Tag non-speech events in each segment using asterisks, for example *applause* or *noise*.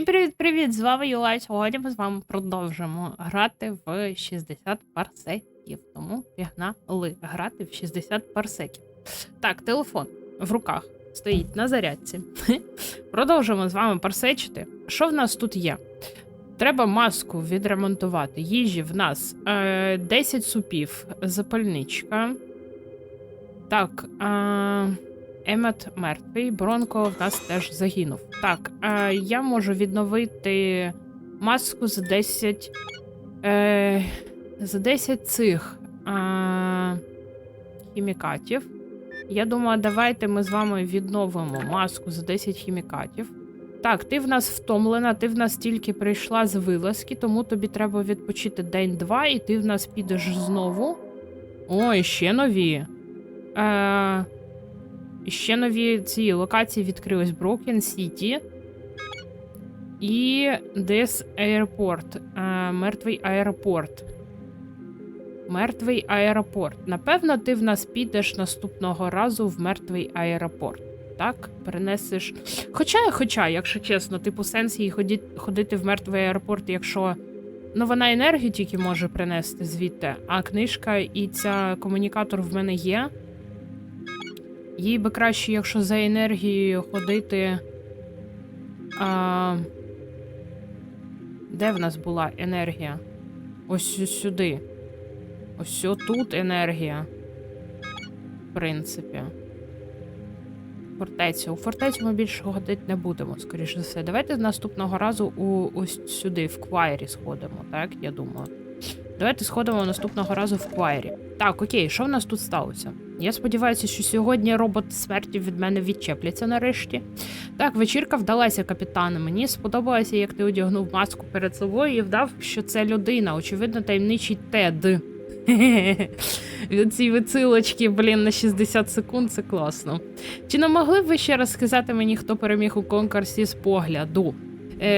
Всім привіт-привіт! З вами Юлай. Сьогодні ми з вами продовжимо грати в 60 парсеків. Тому пігнали грати в 60 парсеків. Так, телефон в руках стоїть на зарядці. *laughs* Продовжимо з вами парсечити. Що в нас тут є? Треба маску відремонтувати. Їжі в нас е, 10 супів, запальничка. Так. Е, Емет мертвий, Бронко в нас теж загинув. Так, е, я можу відновити маску за 10. Е, за 10 цих е, хімікатів. Я думаю, давайте ми з вами відновимо маску за 10 хімікатів. Так, ти в нас втомлена, ти в нас тільки прийшла з вилазки, тому тобі треба відпочити день-два, і ти в нас підеш знову. Ой, ще нові. Е, і ще нові ці локації відкрились Broken City і Death Airport. Е, мертвий аеропорт. Мертвий аеропорт. Напевно, ти в нас підеш наступного разу в мертвий аеропорт. Так, перенесеш. Хоча, хоча, якщо чесно, типу, сенс їй ходити, ходити в мертвий аеропорт, якщо. Ну, вона енергію тільки може принести звідти, а книжка і ця комунікатор в мене є. Їй би краще, якщо за енергією ходити. А... Де в нас була енергія? Ось сюди. Ось тут енергія. В принципі. Фортецю. У фортецю ми більше ходити не будемо, скоріш за все. Давайте наступного разу у ось сюди, в Квайрі, сходимо, так, я думаю. Давайте сходимо наступного разу в Квайрі. Так, окей, що в нас тут сталося? Я сподіваюся, що сьогодні робот смерті від мене відчепляться нарешті. Так, вечірка вдалася, капітане. Мені сподобалося, як ти одягнув маску перед собою і вдав, що це людина, очевидно, таємничий Тед. Ці вицилочки, блін, на 60 секунд це класно. Чи не могли б ви ще раз сказати мені, хто переміг у конкурсі з погляду? Е,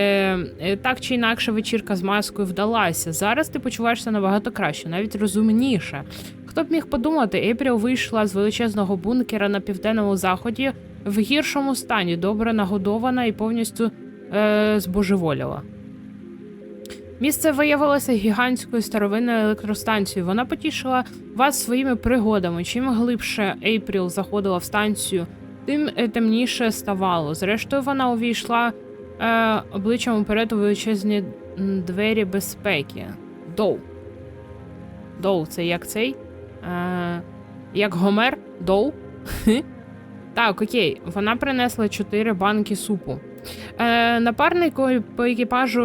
е, Так чи інакше, вечірка з маскою вдалася. Зараз ти почуваєшся набагато краще, навіть розумніше. Хто б міг подумати, Ейпріл вийшла з величезного бункера на південному заході в гіршому стані, добре нагодована і повністю е, збожеволіла. Місце виявилося гігантською старовинною електростанцією. Вона потішила вас своїми пригодами. Чим глибше Ейпріл заходила в станцію, тим е, темніше ставало. Зрештою, вона увійшла е, обличчям уперед у величезні двері безпеки. Доу. Доу, це як цей? Е, Як Гомер? Доу? *laughs* Так, окей, вона принесла чотири банки супу. Е, Напарник по екіпажу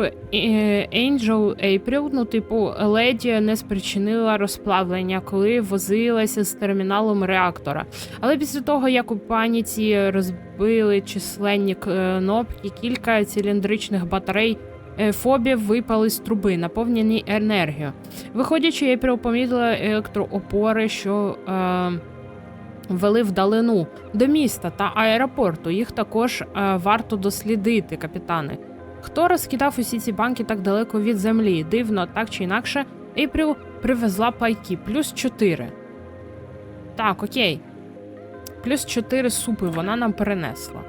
Angel April, ну, типу, леді не спричинила розплавлення, коли возилася з терміналом реактора. Але після того, як у паніці розбили численні кнопки, кілька циліндричних батарей. Е, Фобів випали з труби, наповнені енергією. Виходячи, Ейпріл помітила електроопори, що е, вели вдалину до міста та аеропорту. Їх також е, варто дослідити, капітани. Хто розкидав усі ці банки так далеко від землі? Дивно, так чи інакше, Ейпріл привезла пайки плюс 4. Так, окей. Плюс 4 супи вона нам перенесла.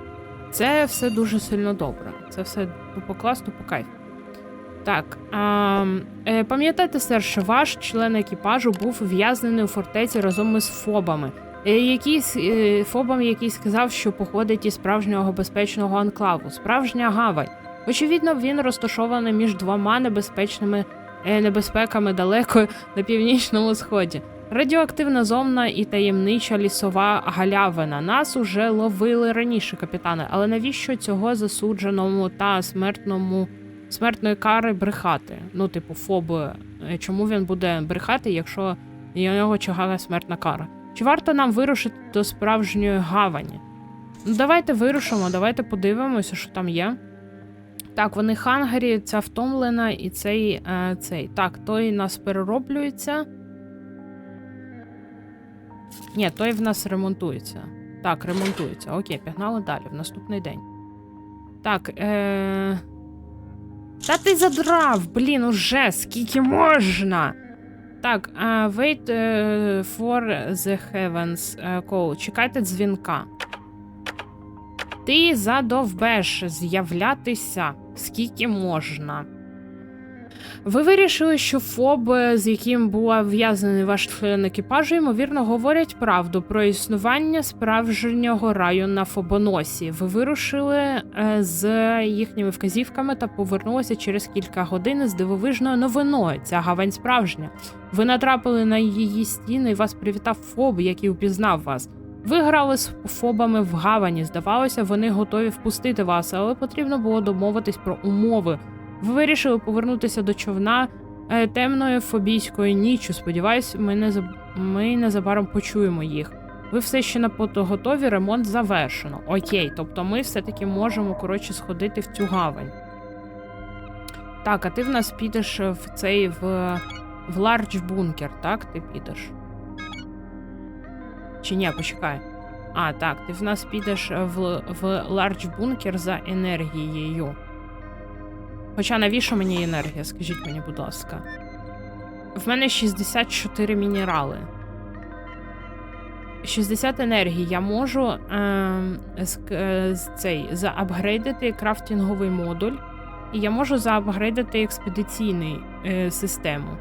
Це все дуже сильно добре. Це все тупо клас, тупо кайф. Так, а, е, пам'ятайте, сер, що ваш член екіпажу був ув'язнений у фортеці разом із фобами. Е, якийсь е, фобам, який сказав, що походить із справжнього безпечного анклаву, справжня гавань. Очевидно, він розташований між двома небезпечними е, небезпеками далеко на північному сході. Радіоактивна зомна і таємнича лісова галявина. Нас уже ловили раніше, капітане, але навіщо цього засудженому та смертному смертної кари брехати? Ну, типу, фоби. Е, Чому він буде брехати, якщо у нього чагала смертна кара? Чи варто нам вирушити до справжньої гавані? Ну, давайте вирушимо, давайте подивимося, що там є. Так, вони хангарі, ця втомлена і цей. Е, цей. Так, той нас перероблюється. Ні, той в нас ремонтується. Так, ремонтується. Окей, пігнали далі, в наступний день. Так, е. Та ти задрав, блін, уже скільки можна. Так, uh, wait uh, for the heavens uh, call. Чекайте дзвінка. Ти задовбеш з'являтися скільки можна. Ви вирішили, що ФОБ, з яким була в'язаний ваш член екіпажу, ймовірно, говорять правду про існування справжнього раю на Фобоносі. Ви вирушили е, з їхніми вказівками та повернулися через кілька годин з дивовижною новиною. Ця гавань справжня. Ви натрапили на її стіни і вас привітав ФОБ, який упізнав вас. Ви грали з фобами в гавані. Здавалося, вони готові впустити вас, але потрібно було домовитись про умови. Ви вирішили повернутися до човна е, темною фобійською ніччю. Сподіваюсь, ми, не ми незабаром почуємо їх. Ви все ще на готові, ремонт завершено. Окей, тобто ми все-таки можемо коротше сходити в цю гавань. Так, а ти в нас підеш в цей в, в лардж бункер, так? Ти підеш. Чи ні, почекай. А, так, ти в нас підеш в, в лардж бункер за енергією. Хоча навіщо мені енергія, скажіть мені, будь ласка. В мене 64 мінерали. 60 енергії. Я можу е, з, е, з заапгрейдити крафтинговий модуль, і я можу заапгрейдити експедиційний е, систему.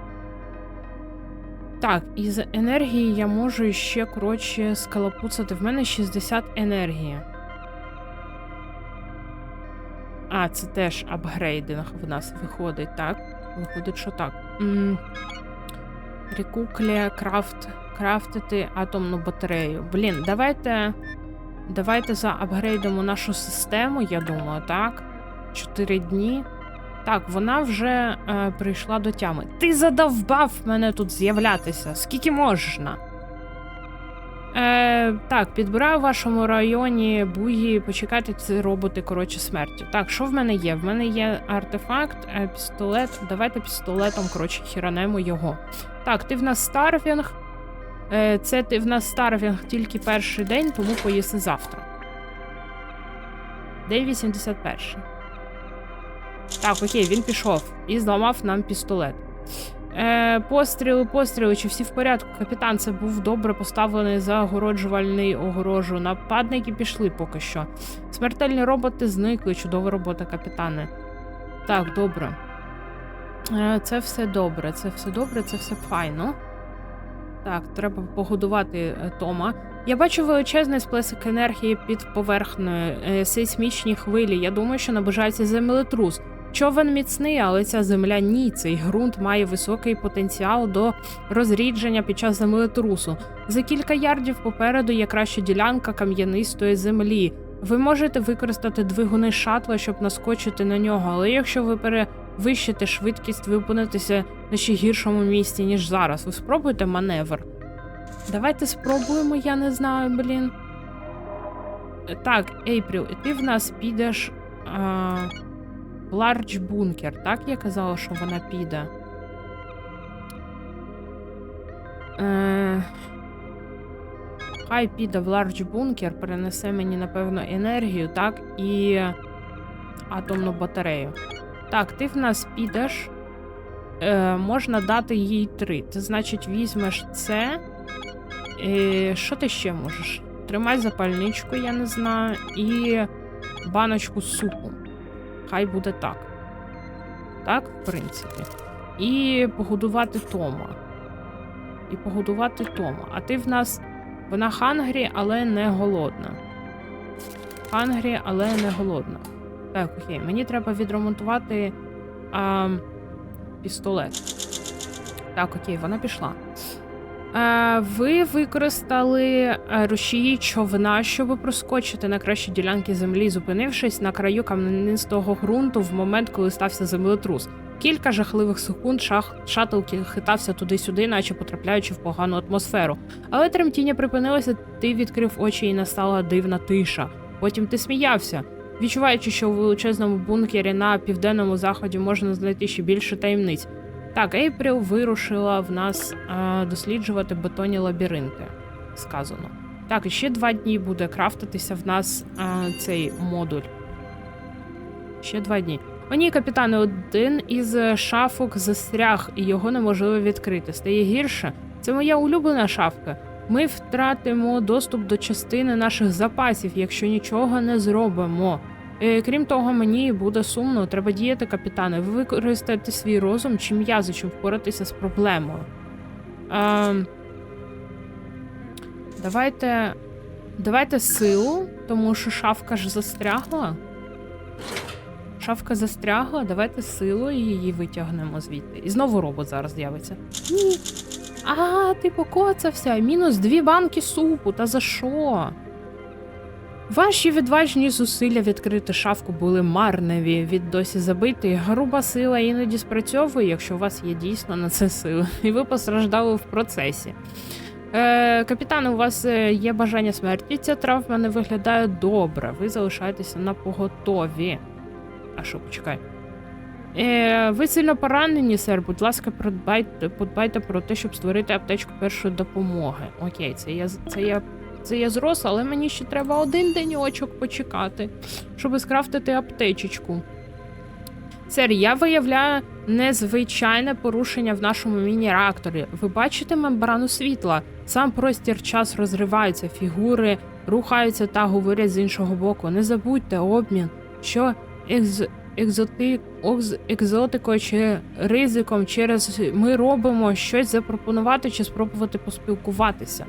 Так, із енергії я можу ще, коротше, скалопуцати. В мене 60 енергії. А, це теж апгрейдинг в нас виходить, так? Виходить, що так. М, Рекуклія, крафт, крафтити атомну батарею. Блін, давайте. Давайте заапгрейдимо нашу систему, я думаю, так? Чотири дні. Так, вона вже е, прийшла до тями. Ти задовбав мене тут з'являтися. Скільки можна? Е, так, підбираю в вашому районі буї, почекайте ці роботи, коротше, смерті. Так, що в мене є? В мене є артефакт, е, пістолет. Давайте пістолетом, коротше, хіранемо його. Так, ти в нас старвінг. Е, це ти в нас старвінг тільки перший день, тому поїси завтра. День 81. Так, окей, він пішов і зламав нам пістолет. Е, постріли, постріли, чи всі в порядку? Капітан, це був добре поставлений загороджувальний огорожу. Нападники пішли поки що. Смертельні роботи зникли. Чудова робота, капітане. Так, добре. Е, це все добре, це все добре, це все файно. Так, треба погодувати е, Тома. Я бачу величезний сплеск енергії під поверхнею, е, сейсмічні хвилі. Я думаю, що наближається землетрус. Човен міцний, але ця земля ні. Цей ґрунт має високий потенціал до розрідження під час землетрусу. За кілька ярдів попереду є краща ділянка кам'янистої землі. Ви можете використати двигуни шатла, щоб наскочити на нього, але якщо ви перевищите швидкість, ви опинитеся на ще гіршому місці, ніж зараз. Ви спробуйте маневр. Давайте спробуємо, я не знаю, блін. Так, Ейпріл, і ти в нас підеш. А... Лардж бункер, так я казала, що вона піде. Е... Хай піде в лардж бункер, перенесе мені, напевно, енергію, так, і атомну батарею. Так, ти в нас підеш. Е, можна дати їй три. Це значить, візьмеш це. Е, що ти ще можеш? Тримай запальничку, я не знаю, і баночку супу. Хай буде так. Так, в принципі. І погодувати Тома. І погодувати Тома. А ти в нас. Вона хангрі, але не голодна. Хангрі, але не голодна. Так, окей, мені треба відремонтувати а, пістолет. Так, окей, вона пішла. Е, Ви використали е, рушії човна, щоб проскочити на кращі ділянки землі, зупинившись на краю кам'янистого ґрунту в момент, коли стався землетрус. Кілька жахливих секунд шах... шаттл хитався туди-сюди, наче потрапляючи в погану атмосферу. Але тремтіння припинилося, ти відкрив очі і настала дивна тиша. Потім ти сміявся. Відчуваючи, що у величезному бункері на південному заході можна знайти ще більше таємниць. Так, Ейпріл вирушила в нас а, досліджувати бетонні лабіринти. Сказано. Так, і ще два дні буде крафтитися в нас а, цей модуль. Ще два дні. О, ні, капітане, один із шафок застряг, і його неможливо відкрити. Стає гірше. Це моя улюблена шафка. Ми втратимо доступ до частини наших запасів, якщо нічого не зробимо. Е, крім того, мені буде сумно, треба діяти, капітане. Ви використаєте свій розум чи м'язи, щоб впоратися з проблемою. Е, давайте. Давайте силу, тому що шафка ж застрягла. Шафка застрягла, давайте силу і її витягнемо звідти. І знову робот зараз з'явиться. Ні. А, ти покоцався. Мінус дві банки супу. Та за що? Ваші відважні зусилля відкрити шафку були марневі від досі забитої. Груба сила іноді спрацьовує, якщо у вас є дійсно на це сила, і ви постраждали в процесі. Е, капітане, у вас е, є бажання смерті. Ця травма не виглядає добре. Ви залишаєтеся на поготові. А що, почекай. Е, ви сильно поранені, сер. Будь ласка, подбайте, подбайте про те, щоб створити аптечку першої допомоги. Окей, це я це я. Це я зрос, але мені ще треба один деньочок почекати, щоб скрафтити аптечечку. Сер, я виявляю незвичайне порушення в нашому міні-реакторі. Ви бачите мембрану світла? Сам простір час розривається, фігури рухаються та говорять з іншого боку. Не забудьте обмін, що екз... екзоти... окз- екзотикою чи ризиком через ми робимо щось запропонувати чи спробувати поспілкуватися.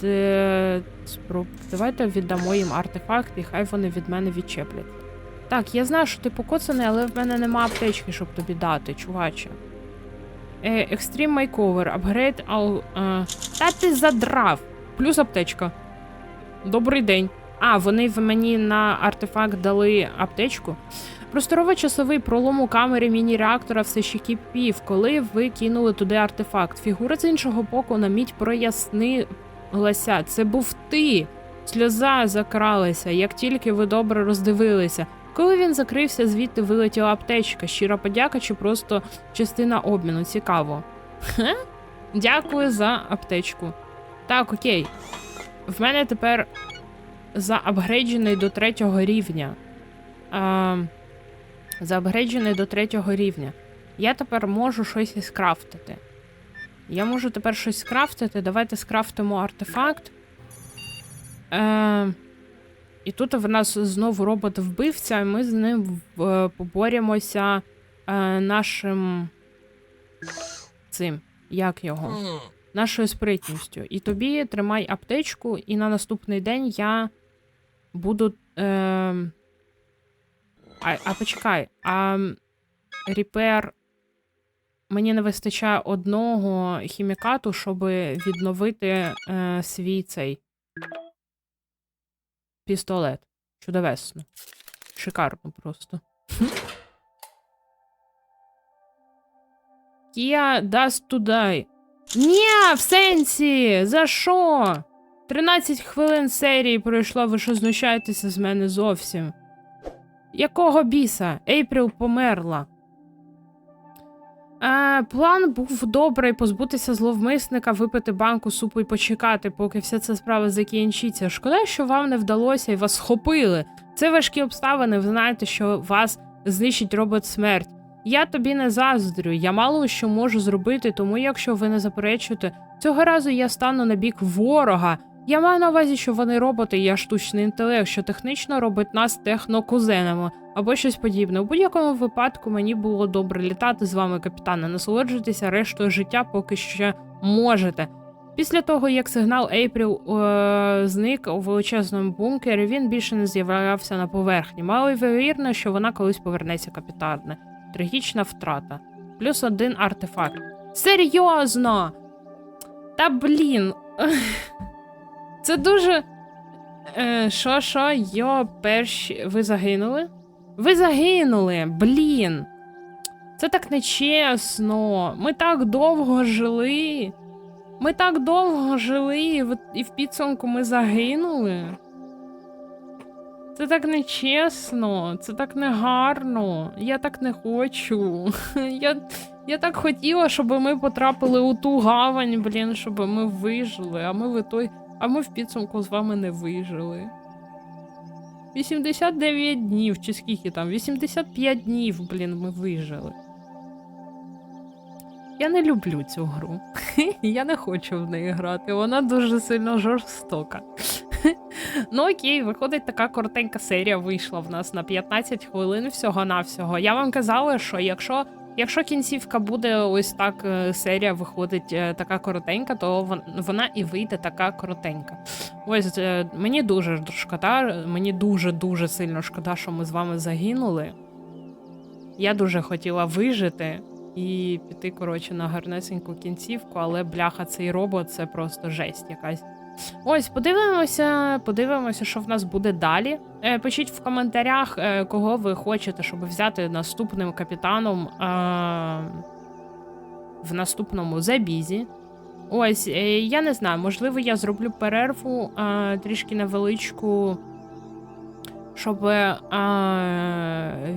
Де... Спроб... Давайте віддамо їм артефакт, і хай вони від мене відчеплять. Так, я знаю, що ти покоцаний, але в мене нема аптечки, щоб тобі дати, чуваче. Е, Extreme Makeover, Upgrade. Е, та ти задрав. Плюс аптечка. Добрий день. А, вони в мені на артефакт дали аптечку. Просторово-часовий пролом у камері міні-реактора все ще кипів, коли ви кинули туди артефакт. Фігура з іншого боку на мідь прояснилася. Це був ти. Сльоза закралася, як тільки ви добре роздивилися. Коли він закрився, звідти вилетіла аптечка. Щира подяка чи просто частина обміну. Цікаво. Хе? Дякую за аптечку. Так, окей. В мене тепер заапгрейджений до третього рівня. А, заапгрейджений до третього рівня. Я тепер можу щось і скрафтити. Я можу тепер щось скрафтити. Давайте скрафтимо артефакт. Е, і тут в нас знову робот-вбивця, і ми з ним е, поборімося е, нашим цим. Як його? Нашою спритністю. І тобі тримай аптечку, і на наступний день я буду. Е, а, а почекай, а репер. Мені не вистачає одного хімікату, щоб відновити е, свій цей пістолет. Чудовесно. Шикарно просто. Kia дасть туди. Ні, в сенсі! За що? 13 хвилин серії пройшло, ви що знущаєтеся з мене зовсім. Якого біса? Ейпріл померла. Е, план був добрий позбутися зловмисника, випити банку супу і почекати, поки вся ця справа закінчиться. Шкода, що вам не вдалося і вас схопили. Це важкі обставини. Ви знаєте, що вас знищить робот смерть. Я тобі не заздрю, я мало що можу зробити, тому якщо ви не заперечуєте, цього разу я стану на бік ворога. Я маю на увазі, що вони роботи, я штучний інтелект, що технічно робить нас технокузенами або щось подібне. У будь-якому випадку мені було добре літати з вами, капітане. Насолоджуйтеся рештою життя, поки ще можете. Після того, як сигнал Ейпріл е, зник у величезному бункері, він більше не з'являвся на поверхні. Мало ймовірно, що вона колись повернеться, капітане. Трагічна втрата. Плюс один артефакт. Серйозно! Та блін. *laughs* Це дуже. Е, Що, що, йо, перші. Ви загинули? Ви загинули, блін. Це так нечесно. Ми так довго жили. Ми так довго жили, і в підсумку ми загинули. Це так нечесно, це так негарно. Я так не хочу. *laughs* Я, я так хотіла, щоб ми потрапили у ту гавань, блін, щоб ми вижили, а ми в той. А ми в підсумку з вами не вижили. 89 днів, чи скільки там? 85 днів, блін, ми вижили. я не люблю цю гру. *laughs* Я не хочу в неї грати. Вона дуже сильно жорстока. *laughs* Ну окей, виходить, така коротенька серія вийшла в нас на 15 хвилин всього-навсього. Я вам казала, що якщо, якщо кінцівка буде ось так, е, серія виходить е, така коротенька, то вона і вийде така коротенька. Ось е, мені дуже шкода, мені дуже-дуже сильно шкода, що ми з вами загинули. Я дуже хотіла вижити і піти, коротше, на гарнесеньку кінцівку, але бляха, цей робот це просто жесть якась. Ось, подивимося, подивимося, що в нас буде далі. Е, пишіть в коментарях, е, кого ви хочете, щоб взяти наступним капітаном е, в наступному забізі. Ось, я не знаю, можливо, я зроблю перерву трішки невеличку, щоб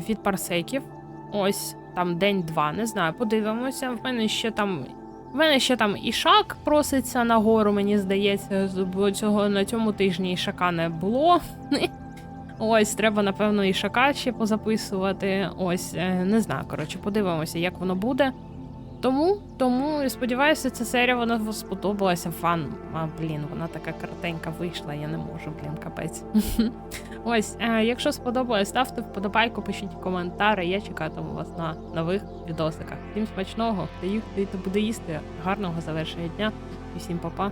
від парсеків. Ось там день-два, не знаю, подивимося. В мене ще там. В мене ще там ішак проситься нагору, мені здається, бо цього на цьому тижні ішака не було. *laughs* Ось, треба, напевно, ішака ще позаписувати. Ось, е, не знаю, коротше, подивимося, як воно буде. Тому, тому сподіваюся, ця серія вона сподобалася. Фан. А, блін, вона така картенька вийшла, я не можу, блін, капець. *laughs* Ось, е, якщо сподобалось, ставте вподобайку, пишіть коментарі. Я чекатиму вас на нових відосиках. Всім смачного, хто буде їсти, гарного завершення дня і всім па-па.